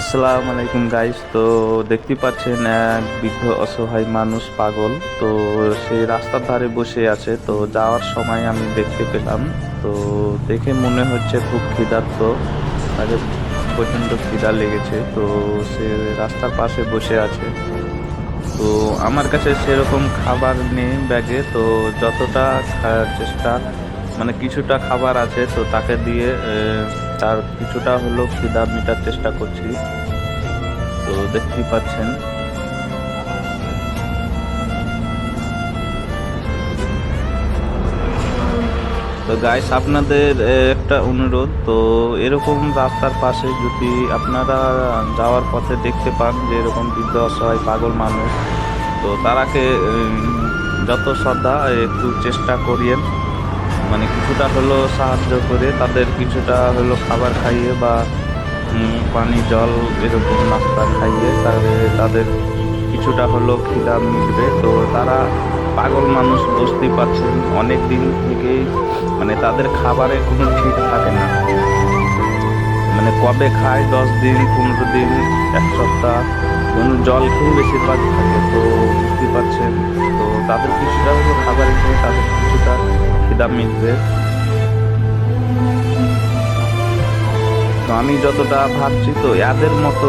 আসসালামু আলাইকুম গাইস তো দেখতে পাচ্ছেন এক বৃদ্ধ অসহায় মানুষ পাগল। তো সে রাস্তার ধারে বসে আছে, তো যাওয়ার সময় আমি দেখতে পেলাম। তো দেখে মনে হচ্ছে খুব খিদার্ত তাকে প্রচণ্ড খিদা লেগেছে। তো সে রাস্তার পাশে বসে আছে। তো আমার কাছে সেরকম খাবার নেই ব্যাগে, তো যতটা চেষ্টা মানে কিছুটা খাবার আছে, তো তাকে দিয়ে তার কিছুটা হলো খিদা মেটার চেষ্টা করছি। তো দেখতেই পাচ্ছেন। তো গাইস আপনাদের একটা অনুরোধ। তো এরকম রাস্তার পাশে যদি আপনারা যাওয়ার পথে দেখতে পান যে এরকম বৃদ্ধ, অসহায়, পাগল মানুষ, তো তারাকে যত শ্রদ্ধা, একটু চেষ্টা করিয়েন। মানে কিছুটা হলো সাহায্য করে, তাদের কিছুটা হলো খাবার খাইয়ে বা পানি, জল এরকম নাস্তা খাইয়ে তাহলে তাদের কিছুটা হলো খিদা মিটবে। তো তারা পাগল মানুষ বুঝতেই পারছেন, অনেক দিন থেকেই মানে তাদের খাবারে কোনো ঠিক থাকে না। মানে কবে খায় দশ দিন, পনেরো দিন, এক সপ্তাহ, কোনো জল খেয়ে বেশিরভাগ থাকে, তো বুঝতেই পারছেন। তো তাদের কিছুটা হলো খাবার খেয়ে তাদের কিছুটা খিদা মিটবে। তো আমি যতটা ভাবছি তো এদের মতো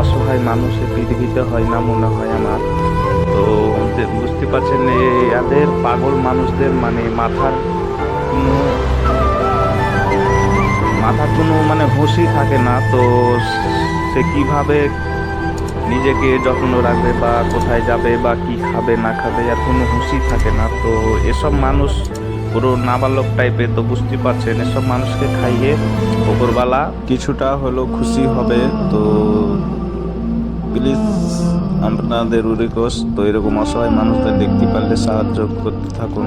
অসহায় মানুষের পৃথিবীতে হয় না মনে হয় আমার। তো বুঝতে পারছেন এদের পাগল মানুষদের মানে মাথার কোনো মাথার কোনো মানে হুঁশই থাকে না। তো সে কীভাবে নিজেকে যত্ন রাখবে বা কোথায় যাবে বা কি খাবে, না খাবে আর কোনো হুঁশই থাকে না। তো এসব মানুষ পুরো নাবালক টাইপের তো বুঝতে পারছেন, এসব মানুষকে খাইয়ে ওপরবেলা কিছুটা হলো খুশি হবে। তো প্লিজ, আপনাদের রিকোয়েস্ট তো এরকম অসহায় মানুষদের দেখতে পারলে সাহায্য করতে থাকুন।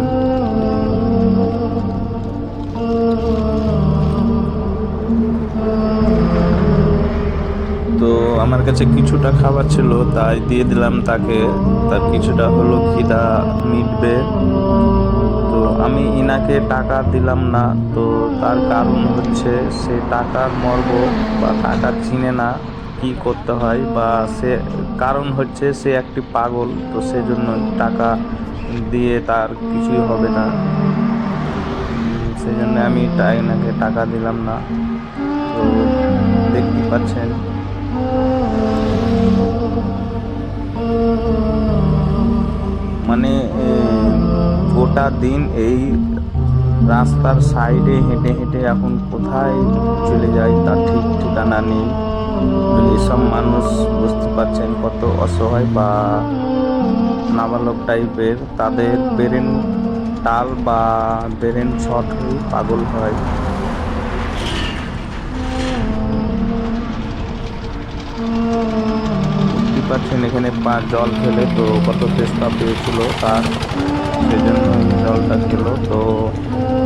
আমার কাছে কিছুটা খাবার ছিল, তাই দিয়ে দিলাম তাকে। তার কিছুটা হলো খিদা মিটবে। তো আমি ইনাকে টাকা দিলাম না, তো তার কারণ হচ্ছে সে টাকার মর্ম বা টাকা চিনে না কি করতে হয় বা সে, কারণ হচ্ছে সে একটি পাগল, তো সেজন্য টাকা দিয়ে তার কিছুই হবে না। সেই জন্য আমি টা- এনাকে টাকা দিলাম না। তো দেখতে পাচ্ছেন। মানে গোটা দিন এই রাস্তার সাইডে হেঁটে হেঁটে এখন কোথায় চলে যায় তার ঠিক ঠিকানা নেই। এসব মানুষ বুঝতে পারছেন কত অসহায় বা নাবালক টাইপের, তাদের ব্রেন টাল বা ব্রেন হয়ে পাগল হয়। বুঝতে পারছেন এখানে পা জল খেলে তো কত চেষ্টা পেয়েছিল তার সেজন্য জলটা খেলো। তো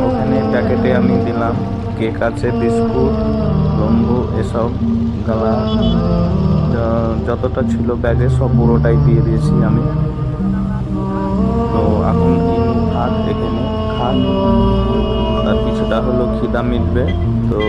ওখানে প্যাকেটে আমি দিলাম কেক আছে, বিস্কুট লম্বু এসব, গালা যতটা ছিল ব্যাগে সব পুরোটাই দিয়ে দিয়েছি আমি। তো এখন থাক এখানে খান। তার কিছুটা হলো খিদা মিটবে, তো